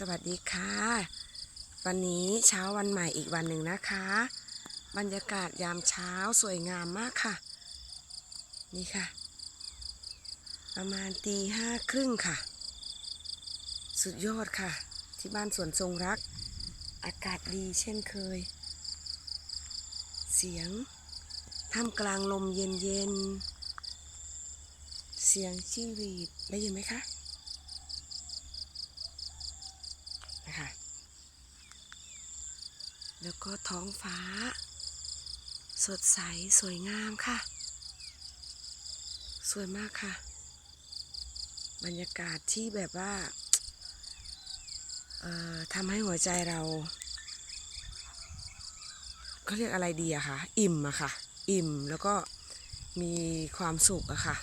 สวัสดีค่ะ วันนี้เช้าวันใหม่อีกวันหนึ่งนะคะ บรรยากาศยามเช้าสวยงามมากค่ะ นี่ค่ะ ประมาณตีห้าครึ่งค่ะ สุดยอดค่ะ ที่บ้านสวนทรงรัก อากาศดีเช่นเคย เสียงท่ามกลางลมเย็นๆเสียงจิ้งหรีดได้ยินไหมคะแล้ว ก็ท้องฟ้า สดใสสวยงามค่ะ สวยมากค่ะ บรรยากาศที่แบบว่าทำให้หัวใจเราเขาเรียกอะไรดีอะคะอิ่มอะค่ะ อิ่มแล้วก็มีความสุขอะค่ะ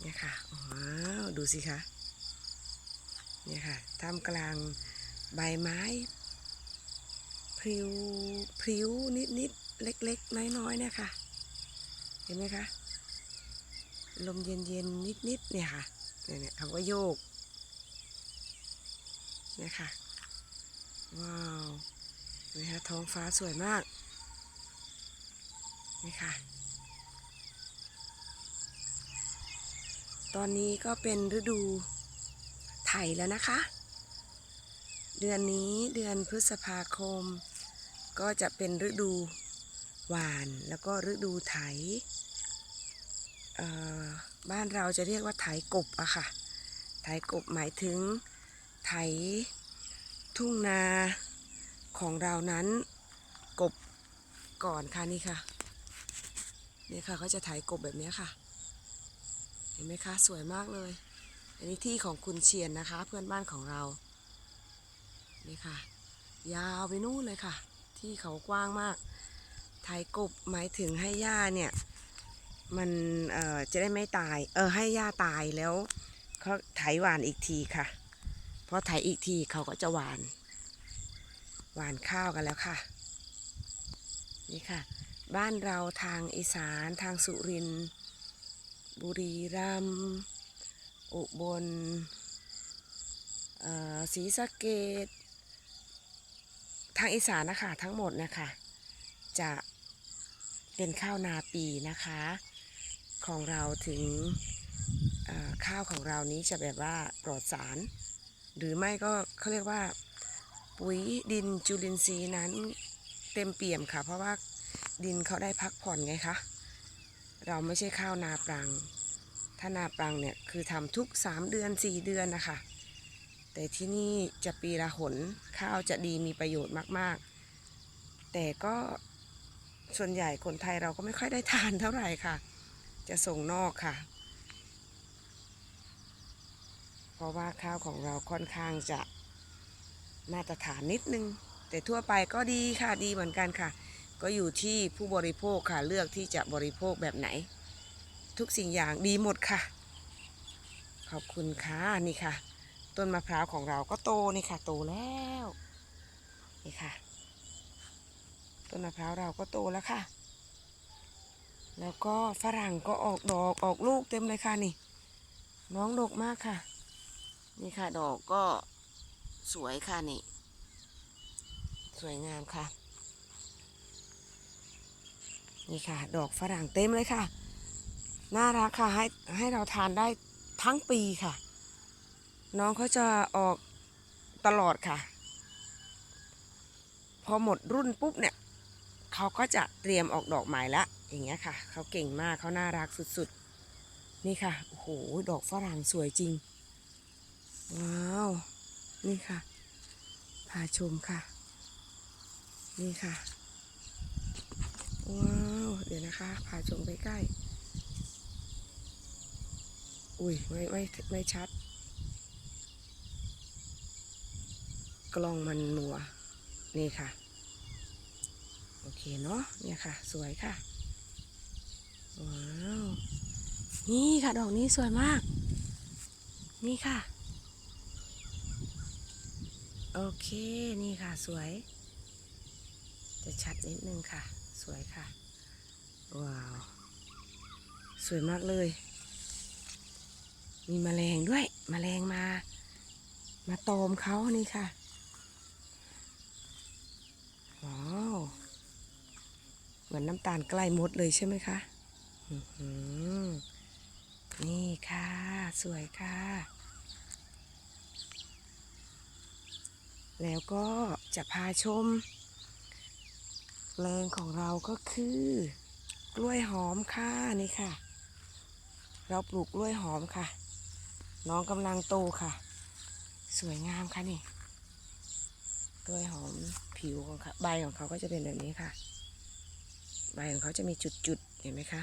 เนี่ยค่ะว้าวดูสิคะเนี่ยค่ะท่ามกลางใบไม้ ริวพริ้วนิดนิดๆเล็กๆ น้อยๆเนี่ยค่ะ เห็นไหมคะ ลมเย็นๆ นิดๆ เนี่ยค่ะ เนี่ยเนี่ยคำว่าโยก เนี่ยค่ะ ว้าวเห็นไหมคะท้องฟ้าสวยมาก นี่ค่ะ ตอนนี้ก็เป็นฤดูไถแล้วนะคะ เดือนนี้เดือนพฤษภาคม ก็จะเป็นฤดูหวานแล้วก็ฤดูไถบ้านเราจะเรียกว่าไถกบอะค่ะ ไถกบหมายถึงไถทุ่งนาของเรานั้นกบก่อนค่ะนี่ค่ะนี่ค่ะเขาจะไถกบแบบนี้ค่ะ เห็นไหมคะสวยมากเลย อันนี้ที่ของคุณเชียนนะคะ เพื่อนบ้านของเรา นี่ค่ะ ยาวไปนู่นเลยค่ะ ที่เขากว้างมากไถกบหมายถึงให้หญ้าเนี่ย มันเอ่อจะได้ไม่ตาย เออให้หญ้าตายแล้วเขาไถหวานอีกทีค่ะพอไถอีกทีเขาก็จะหวาน หวานข้าวกันแล้วค่ะ นี่ค่ะ บ้านเราทางอีสานทางสุรินทร์บุรีรัมย์อุบลศรีสะเกด ทางอีสานนะคะทั้งหมดนะคะ จะเป็นข้าวนาปีนะคะ ของเราถึงข้าวของเรานี้จะแบบว่าปลอดสาร หรือไม่ก็เขาเรียกว่า ปุ๋ยดินจุลินทรีย์นั้นเต็มเปี่ยมค่ะ เพราะว่าดินเขาได้พักผ่อนไงคะเราไม่ใช่ข้าวนาปรังถ้านาปรังเนี่ยคือทำทุก 3 เดือน 4 เดือนนะคะ แต่ที่นี่จะปีละหนข้าวจะดีมีประโยชน์มากๆ แต่ก็ส่วนใหญ่คนไทยเราก็ไม่ค่อยได้ทานเท่าไหร่ค่ะ จะส่งนอกค่ะ เพราะว่าข้าวของเราค่อนข้างจะมาตรฐานนิดนึง แต่ทั่วไปก็ดีค่ะดีเหมือนกันค่ะ ก็อยู่ที่ผู้บริโภคค่ะเลือกที่จะบริโภคแบบไหน ทุกสิ่งอย่างดีหมดค่ะ ขอบคุณค่ะนี่ค่ะ ต้นมะพร้าวของเราก็โตนี่ค่ะ โตแล้วนี่ค่ะ ต้นมะพร้าวเราก็โตแล้วค่ะ แล้วก็ฝรั่งก็ออกดอกออกลูกเต็มเลยค่ะนี่ น้องดกมากค่ะ นี่ค่ะดอกก็สวยค่ะนี่ สวยงามค่ะ นี่ค่ะ ดอกฝรั่งเต็มเลยค่ะ น่ารักค่ะให้ให้เราทานได้ทั้งปีค่ะ น้องเขาจะออกตลอดค่ะ พอหมดรุ่นปุ๊บเนี่ยเขาก็จะเตรียมออกดอกใหม่ละ อย่างเงี้ยค่ะ เขาเก่งมากเขาน่ารักสุดๆ นี่ค่ะ โอ้โห ดอกฝรั่งสวยจริง ว้าว นี่ค่ะ พาชมค่ะ นี่ค่ะ ว้าว เดี๋ยวนะคะ พาชมใกล้ๆ อุ้ย ไม่ไม่ไม่ชัด กล้องมันมัว นี่ค่ะ โอเคเนาะเนี่ยค่ะ สวยค่ะ ว้าว นี่ค่ะ ดอกนี้สวยมาก นี่ค่ะ โอเคนี่ค่ะสวย จะชัดนิดนึงค่ะ สวยค่ะ ว้าว สวยมากเลยมีแมลงด้วยแมลงมา มาตอมเขานี่ค่ะ ว้าว เห มือนน้ำตาลใกล้มดเลยใช่ไหมคะนี่ค่ะ สวยค่ะ แล้วก็จะพาชมแปลงของเราก็คือ กล้วยหอมค่ะนี่ค่ะ เราปลูกกล้วยหอมค่ะ น้องกำลังโตค่ะ สวยงามค่ะนี่กล้วยหอมผิวของเขาใบของเขาก็จะเป็นแบบนี้ค่ะ ใบของเขาจะมีจุดๆ เห็นไหมคะ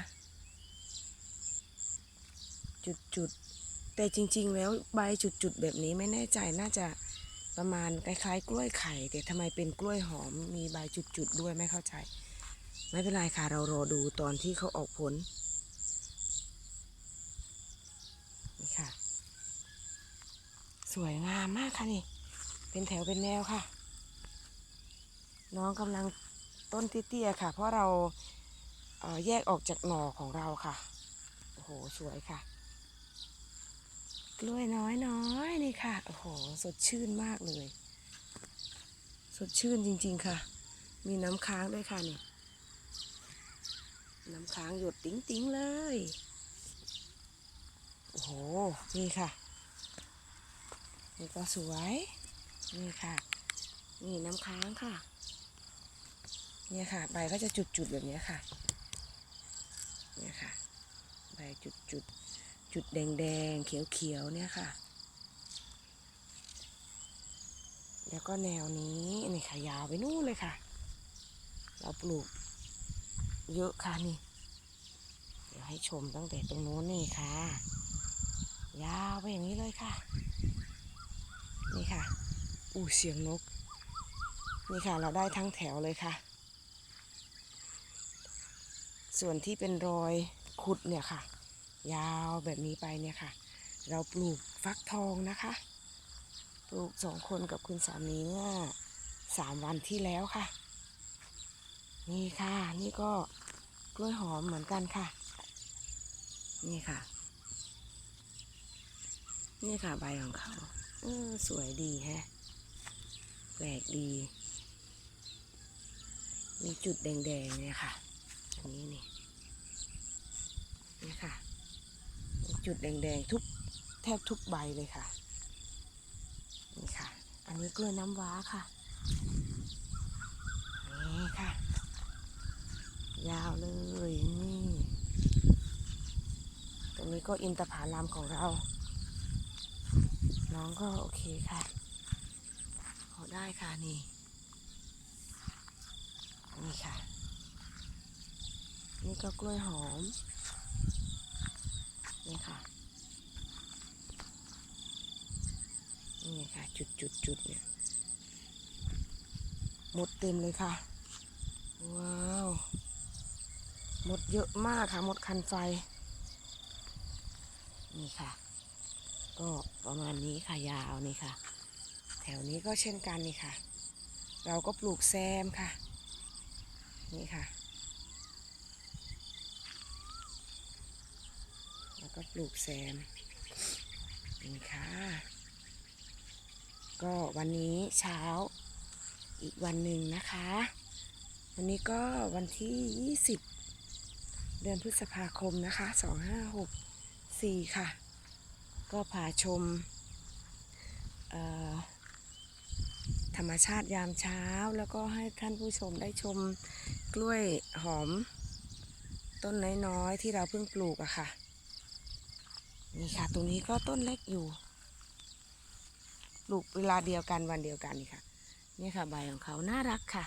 จุดๆ แต่จริงๆ แล้วใบจุดๆ แบบนี้ไม่แน่ใจน่าจะประมาณคล้ายๆ กล้วยไข่ แต่ทำไมเป็นกล้วยหอมมีใบจุดๆ ด้วยไม่เข้าใจ ไม่เป็นไรค่ะเรารอดูตอนที่เขาออกผลนี่ค่ะ สวยงามมากค่ะนี่ เป็นแถวเป็นแนวค่ะ น้องกำลัง ต้นเตี้ยๆค่ะ เพราะเราเแยกออกจากหน่อของเราค่ะ โอ้โห สวยค่ะ กล้วยน้อยน้อยๆนี่ค่ะ โอ้โห สดชื่นมากเลย สดชื่นจริงๆค่ะ มีน้ำค้างด้วยค่ะนี่ น้ำค้างหยดติ๋งๆเลย โอ้โห นี่ค่ะ นี่ก็สวย นี่ค่ะ นี่น้ำค้างค่ะ เนี่ยค่ะ ใบก็จะจุดๆแบบนี้ค่ะ เนี่ยค่ะ ใบจุดๆจุดแดงๆเขียวเขียวๆเนี่ยค่ะ แล้วก็แนวนี้นี่ค่ะยาวไปนู่นเลยค่ะ เราปลูกเยอะค่ะนี่ เดี๋ยวให้ชมตั้งแต่ตรงโน้นนี่ค่ะ ยาวไปอย่างนี้เลยค่ะ นี่ค่ะ อู้เสียงนก นี่ค่ะเราได้ทั้งแถวเลยค่ะ ส่วนที่เป็นรอยขุดเนี่ยค่ะ ยาวแบบนี้ไปเนี่ยค่ะ เราปลูกฟักทองนะคะ ปลูกสองคนกับคุณสามีเมื่อสามวันที่แล้วค่ะ นี่ค่ะ นี่ก็กล้วยหอมเหมือนกันค่ะ นี่ค่ะ นี่ค่ะใบของเขาเออสวยดีแฮะ แปลกดี มีจุดแดงๆเนี่ยค่ะ อันนี้นี่นี่ค่ะ จุดแดงๆทุกแทบทุกใบเลยค่ะ นี่ค่ะ อันนี้กล้วยน้ำว้าค่ะ นี่ค่ะ ยาวเลยนี่ ตรงนี้ก็อินทผาลัมของเรา น้องก็โอเคค่ะพอได้ค่ะนี่ นี่ค่ะ นี่ก็กล้วยหอม นี่ค่ะ นี่ค่ะ จุดจุดจุดเนี่ย หมดเต็มเลยค่ะ ว้าว หมดเยอะมากค่ะ หมดคันไฟ นี่ค่ะ ก็ประมาณนี้ค่ะ ยาวนี่ค่ะ แถวนี้ก็เช่นกันนี่ค่ะ เราก็ปลูกแซมค่ะ นี่ค่ะ แลูกแซมนี่ค่ะ ก็วันนี้เช้าอีกวันหนึ่งนะคะ วันนี้ก็วันที่ 20 เดือนพฤษภาคมนะคะ 2564 ค่ะ ก็พาชมธรรมชาติยามเช้าแล้วก็ให้ท่านผู้ชมได้ชมกล้วยหอม ต้นน้อยๆที่เราเพิ่งปลูกอะค่ะ นี่ค่ะ ตรงนี้ก็ต้นเล็กอยู่ปลูกเวลาเดียวกันวันเดียวกันนี่ค่ะ นี่ค่ะ ใบของเขาน่ารักค่ะ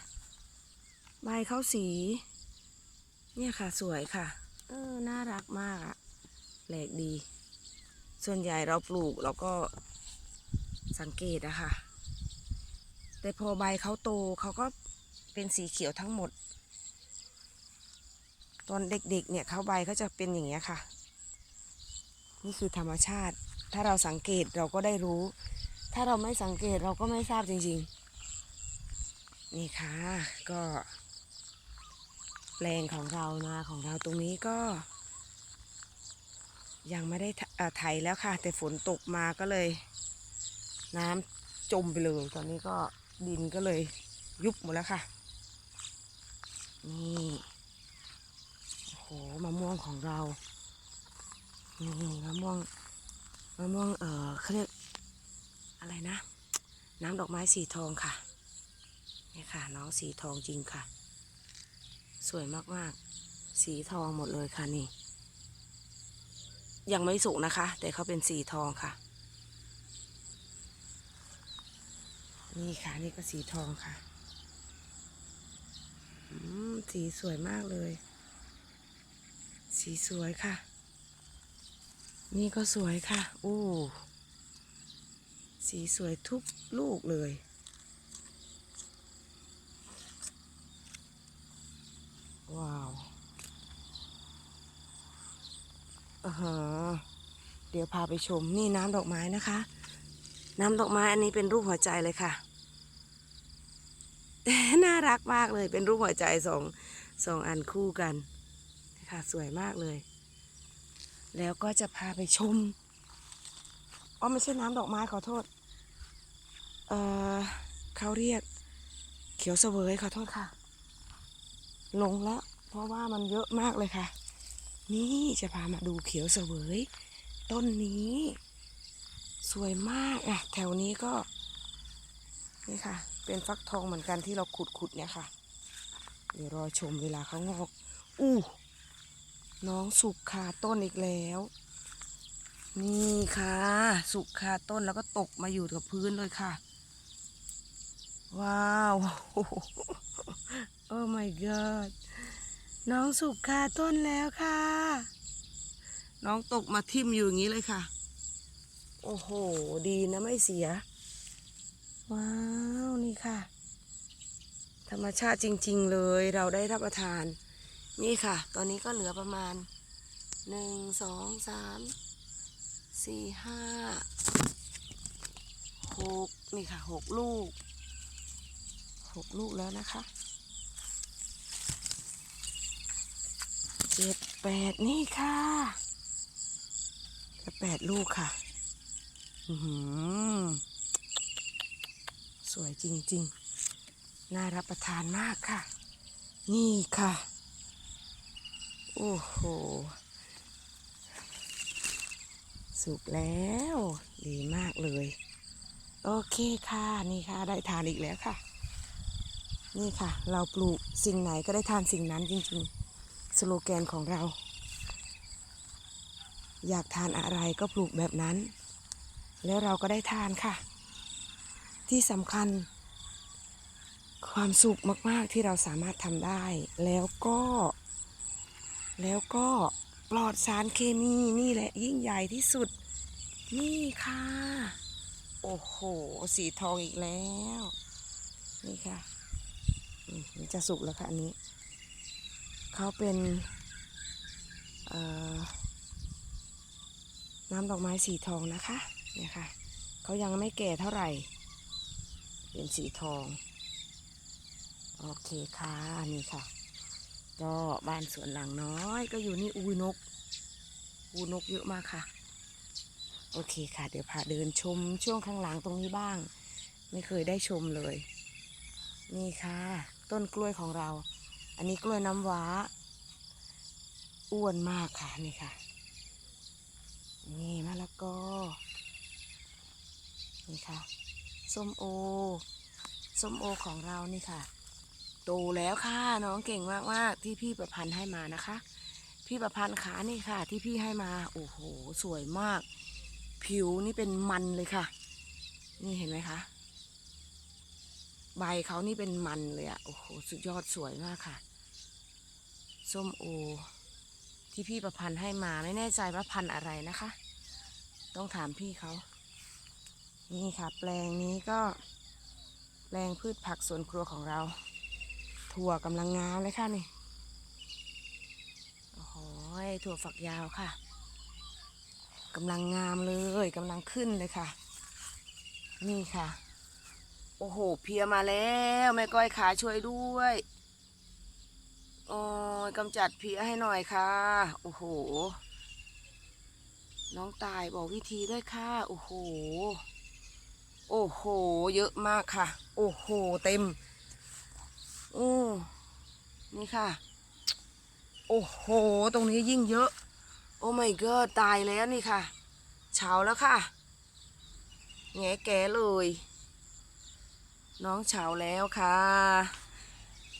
ใบเขาสี เนี่ยค่ะสวยค่ะ เออน่ารักมากอะแปลกดี ส่วนใหญ่เราปลูกเราก็สังเกตอะค่ะ แต่พอใบเขาโตเขาก็เป็นสีเขียวทั้งหมด ตอนเด็กๆ เนี่ยเขาใบเขาจะเป็นอย่างเงี้ยค่ะ นี่คือธรรมชาติ ถ้าเราสังเกตเราก็ได้รู้ ถ้าเราไม่สังเกตเราก็ไม่ทราบจริง ๆ นี่ค่ะ ก็แปลงของเรานาของเราตรงนี้ก็ ยังไม่ได้ไถเอ่อไถแล้วค่ะ แต่ฝนตกมาก็เลย น้ำจมไปเลย ตอนนี้ก็ดินก็เลยยุบหมดแล้วค่ะ นี่โอ้โหมะม่วงของเรา นี่มะม่วงมะม่วงเออเขาเรียกอะไรนะ น้ำดอกไม้สีทองค่ะนี่ค่ะ น้องสีทองจริงค่ะ สวยมากๆ สีทองหมดเลยค่ะนี่ ยังไม่สุกนะคะ แต่เขาเป็นสีทองค่ะ นี่ค่ะนี่ก็สีทองค่ะสีสวยมากเลย สีสวยค่ะ นี่ก็สวยค่ะอู้สีสวยทุกลูกเลย ว้าวอ่าฮะเดี๋ยวพาไปชมนี่น้ำดอกไม้นะคะ น้ำดอกไม้อันนี้เป็นรูปหัวใจเลยค่ะ น่ารักมากเลยเป็นรูปหัวใจสองสองอันคู่กันค่ะสวยมากเลย แล้วก็จะพาไปชมอ๋อไม่ใช่น้ำดอกไม้ขอโทษ เออเขาเรียก เขียวเสวยขอโทษค่ะ ลงแล้ว เพราะว่ามันเยอะมากเลยค่ะ นี่จะพามาดูเขียวเสวย ต้นนี้ สวยมากอะแถวนี้ก็ นี่ค่ะ เป็นฟักทองเหมือนกันที่เราขุดขุดๆเนี่ยค่ะ เดี๋ยวรอชมเวลาเขางอก อู้ น้องสุกคาต้นอีกแล้ว นี่ค่ะ สุกคาต้นแล้วก็ตกมาอยู่กับพื้นเลยค่ะ ว้าวโอ้ my god น้องสุกคาต้นแล้วค่ะ น้องตกมาทิ่มอยู่อย่างนี้เลยค่ะ โอ้โห ดีนะไม่เสีย ว้าว นี่ค่ะ ธรรมชาติจริง ๆ เลยเราได้รับประทาน นี่ค่ะ ตอนนี้ก็เหลือประมาณหนึ่งสองสามสี่ห้าหกนี่ค่ะหกลูกหกลูกแล้วนะคะเจ็ดแปดนี่ค่ะแปดลูกค่ะหือสวยจริงๆ น่ารับประทานมากค่ะ นี่ค่ะ โอ้โห สุกแล้ว ดีมากเลย โอเคค่ะ นี่ค่ะ ได้ทานอีกแล้วค่ะ นี่ค่ะ เราปลูกสิ่งไหนก็ได้ทานสิ่งนั้นจริงๆ สโลแกนของเรา อยากทานอะไรก็ปลูกแบบนั้น แล้วเราก็ได้ทานค่ะ ที่สำคัญ ความสุขมากๆที่เราสามารถทำได้ แล้วก็ แล้วก็ปลอดสารเคมีนี่แหละยิ่งใหญ่ที่สุด นี่ค่ะ โอ้โห สีทองอีกแล้ว นี่ค่ะนี่จะสุกแล้วค่ะอันนี้ เขาเป็นน้ำดอกไม้สีทองนะคะเนี่ยค่ะเขายังไม่แก่เท่าไหร่ เป็นสีทอง โอเคค่ะ นี่ค่ะ ก็บ้านสวนหลังน้อย ก็อยู่นี่อูนก อูนกเยอะมากค่ะ โอเคค่ะ เดี๋ยวพาเดินชมช่วงข้างหลังตรงนี้บ้าง ไม่เคยได้ชมเลย นี่ค่ะ ต้นกล้วยของเรา อันนี้กล้วยน้ำว้า อ้วนมากค่ะนี่ค่ะ นี่มะละกอนี่ค่ะส้มโอส้มโอของเรานี่ค่ะ โตแล้วค่ะน้องเก่งมากๆที่พี่ประพันธ์ให้มานะคะ พี่ประพันธ์ขานี่ค่ะ ที่พี่ให้มาโอ้โหสวยมาก ผิวนี่เป็นมันเลยค่ะ นี่เห็นไหมคะใบเขานี่เป็นมันเลยอะโอ้โหสุดยอดสวยมากค่ะส้มโอที่พี่ประพันธ์ให้มาไม่แน่ใจว่าพันธ์อะไรนะคะ ต้องถามพี่เขานี่ค่ะ แปลงนี้ก็ แปลงพืชผักสวนครัวของเรา ถั่วกำลังงามเลยค่ะนี่ โอ้โหถั่วฝักยาวค่ะกำลังงามเลยกำลังขึ้นเลยค่ะ นี่ค่ะ โอ้โห เพียมาแล้วแม่ก้อยขาช่วยด้วยโอ้ยกำจัดเพียให้หน่อยค่ะ โอ้โห น้องตายบอกวิธีด้วยค่ะ โอ้โห โอ้โห เยอะมากค่ะ โอ้โห เต็ม โอ้นี่ค่ะ โอ้โห ตรงนี้ยิ่งเยอะ โอ้ my god ตายแล้วนี่ค่ะเฉาแล้วค่ะ แงแกเลย น้องเฉาแล้วค่ะ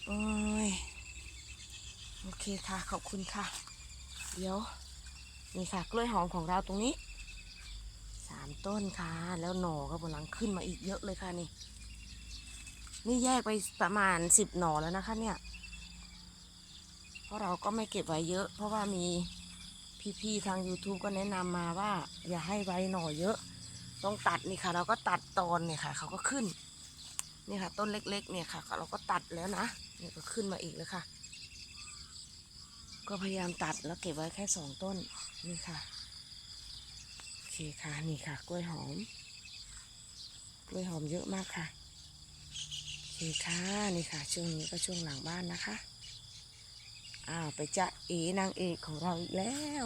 โอ้ยโอเคค่ะ ขอบคุณค่ะ เดี๋ยว นี่ค่ะกล้วยหอมของเราตรงนี้สามต้นค่ะ แล้วหน่อก็กำลังขึ้นมาอีกเยอะเลยค่ะนี่ นี่แยกไปประมาณสิบหน่อแล้วนะคะเนี่ย เพราะเราก็ไม่เก็บไว้เยอะ เพราะว่ามีพี่ๆทาง YouTube ก็แนะนำมาว่า อย่าให้ไว้หน่อเยอะ ต้องตัดนี่ค่ะ เราก็ตัดตอนเนี่ยค่ะ เขาก็ขึ้น นี่ค่ะ ต้นเล็กๆ เนี่ยค่ะ เราก็ตัดแล้วนะเนี่ยก็ขึ้นมาอีกแล้วค่ะ ก็พยายามตัดแล้วเก็บไว้แค่สองต้นนี่ค่ะโอเคค่ะนี่ค่ะ กล้วยหอม กล้วยหอมเยอะมากค่ะ โอเคค่ะนี่ค่ะ ช่วงนี้ก็ช่วงหลังบ้านนะคะ อ้าวไปจะเอนางเอกของเราอีกแล้ว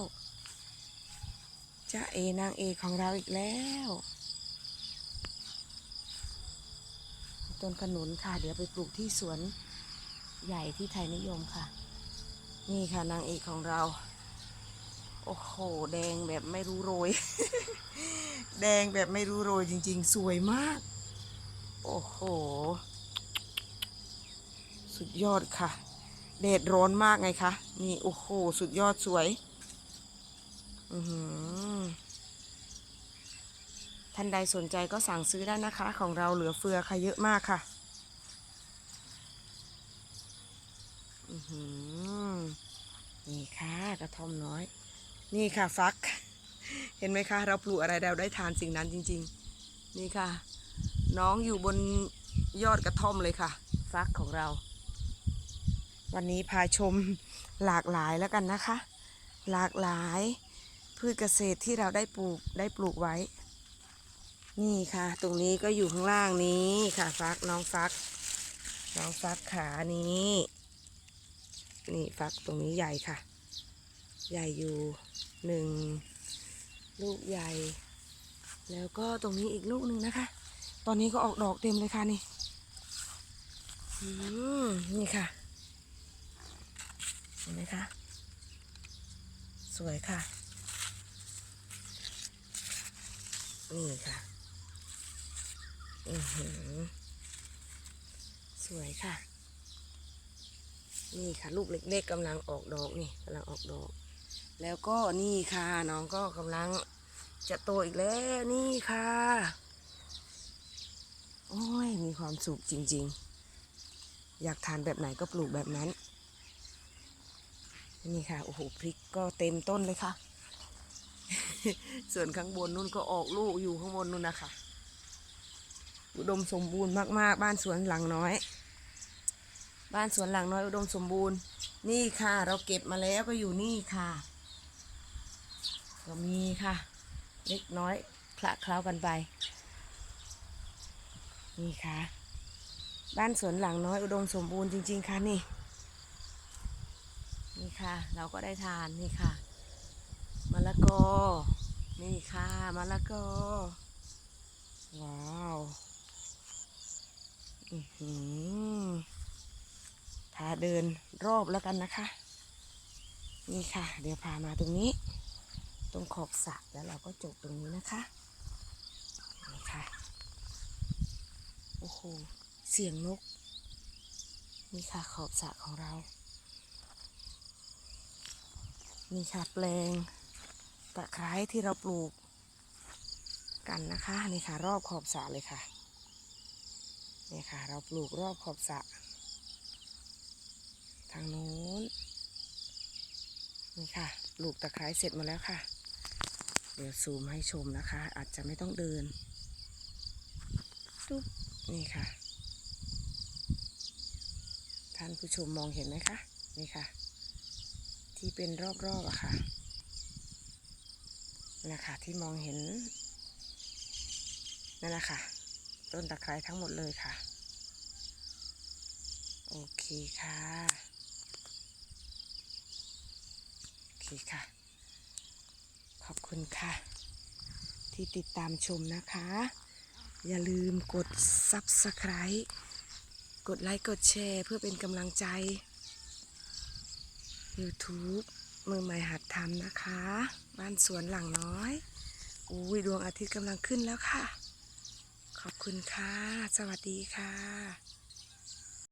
จะเอนางเอกของเราอีกแล้ว ต้นขนุนค่ะ เดี๋ยวไปปลูกที่สวนใหญ่ที่ไทยนิยมค่ะ นี่ค่ะนางเอกของเรา โอ้โห แดงแบบไม่รู้โรย แดงแบบไม่รู้โรยจริงๆ สวยมาก โอ้โห สุดยอดค่ะแดดร้อนมากไงคะนี่โอ้โหสุดยอดสวยอือหือท่านใดสนใจก็สั่งซื้อได้นะคะ ของเราเหลือเฟือค่ะเยอะมากค่ะอือหือนี่ค่ะกระท่อมน้อย นี่ค่ะฟัก เห็นไหมคะ เราปลูกอะไรเราได้ทานสิ่งนั้นจริง ๆ นี่ค่ะ น้องอยู่บนยอดกระท่อมเลยค่ะ ฟักของเรา วันนี้พาชมหลากหลายแล้วกันนะคะ หลากหลายพืชเกษตรที่เราได้ปลูกได้ปลูกไว้ นี่ค่ะ ตรงนี้ก็อยู่ข้างล่างนี้ค่ะฟักน้องฟัก น้องฟักขานี้ นี่ฟักตรงนี้ใหญ่ค่ะ ใหญ่อยู่หนึ่งลูกใหญ่ แล้วก็ตรงนี้อีกลูกหนึ่งนะคะ ตอนนี้ก็ออกดอกเต็มเลยค่ะนี่อืมนี่ค่ะ เห็นไหมคะ สวยค่ะ นี่ค่ะ อือหือ สวยค่ะ นี่ค่ะ ลูกเล็กๆกำลังออกดอกนี่กำลังออกดอก แล้วก็นี่ค่ะ น้องก็กำลังจะโตอีกแล้วนี่ค่ะ โอ้ย มีความสุขจริง ๆ อยากทานแบบไหนก็ปลูกแบบนั้น นี่ค่ะโอ้โหพริกก็เต็มต้นเลยค่ะ ส่วนข้างบนนู่นก็ออกลูกอยู่ข้างบนนู่นนะคะอุดมสมบูรณ์มากๆ บ้านสวนหลังน้อย บ้านสวนหลังน้อย อุดมสมบูรณ์ นี่ค่ะ เราเก็บมาแล้วก็อยู่นี่ค่ะ ก็มีค่ะ เล็กน้อยคละเคล้ากันไป นี่ค่ะ บ้านสวนหลังน้อยอุดมสมบูรณ์จริง ๆ ค่ะนี่ นี่ค่ะ เราก็ได้ทานนี่ค่ะมะละกอนี่ค่ะมะละกอว้าวอือหือพาเดินรอบแล้วกันนะคะ นี่ค่ะ เดี๋ยวพามาตรงนี้ ตรงขอบสระแล้วเราก็จบตรงนี้นะคะนี่ค่ะโอ้โหเสียงนกนี่ค่ะขอบสระของเรา นี่ค่ะแปลงตะไคร้ที่เราปลูกกันนะคะนี่ค่ะ รอบขอบสระเลยค่ะนี่ค่ะ เราปลูกรอบขอบสระทางโน้นนี่ค่ะปลูกตะไคร้เสร็จหมาแล้วค่ะ เดี๋ยวซูมให้ชมนะคะ อาจจะไม่ต้องเดินตุ๊บนี่ค่ะ ท่านผู้ชมมองเห็นไหมคะ นี่ค่ะ ที่เป็นรอบๆอะค่ะนะคะที่มองเห็นนั่นแหละค่ะ ต้นตะไคร้ทั้งหมดเลยค่ะ โอเคค่ะ โอเคค่ะ ขอบคุณค่ะ ที่ติดตามชมนะคะ อย่าลืมกด Subscribe กดไลค์กดแชร์เพื่อเป็นกำลังใจ YouTube มือใหม่หัดทำนะคะ บ้านสวนหลังน้อยอุ้ยดวงอาทิตย์กำลังขึ้นแล้วค่ะ ขอบคุณค่ะ สวัสดีค่ะ